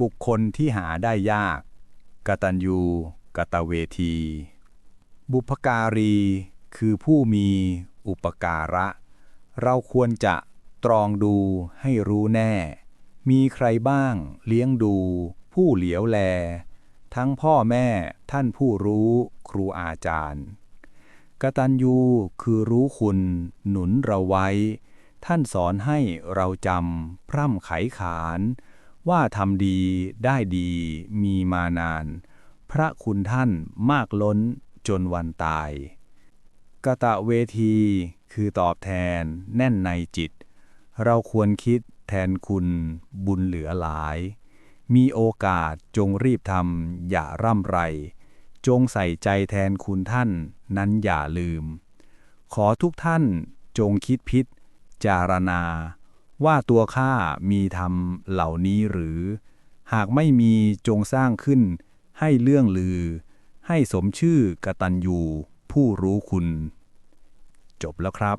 บุคนที่หาได้ยาก กตัญญูกตเวที บุพการี คือผู้มีอุปการะ เราควรจะตรองดูให้รู้แน่ มีใครบ้างเลี้ยงดู ผู้เหลียวแล ทั้งพ่อแม่ท่านผู้รู้ครูอาจารย์กตัญญูคือรู้คุณหนุนเราไว้ ท่านสอนให้เราจำพร่ำไขขาน ว่าทำดีได้ดีมีมานาน พระคุณท่านมากล้นจนวันตาย กะตะเวทีคือตอบแทนแน่นในจิต เราควรคิดแทนคุณบุญเหลือหลาย มีโอกาสจงรีบทำอย่าร่ำไร จงใส่ใจแทนคุณท่านนั้นอย่าลืม ขอทุกท่านจงคิดพิษจารณา ว่าตัวข้ามีธรรมเหล่านี้หรือ หากไม่มีจงสร้างขึ้น ให้เรื่องลือ ให้สมชื่อกตัญญูผู้รู้คุณ จบแล้วครับ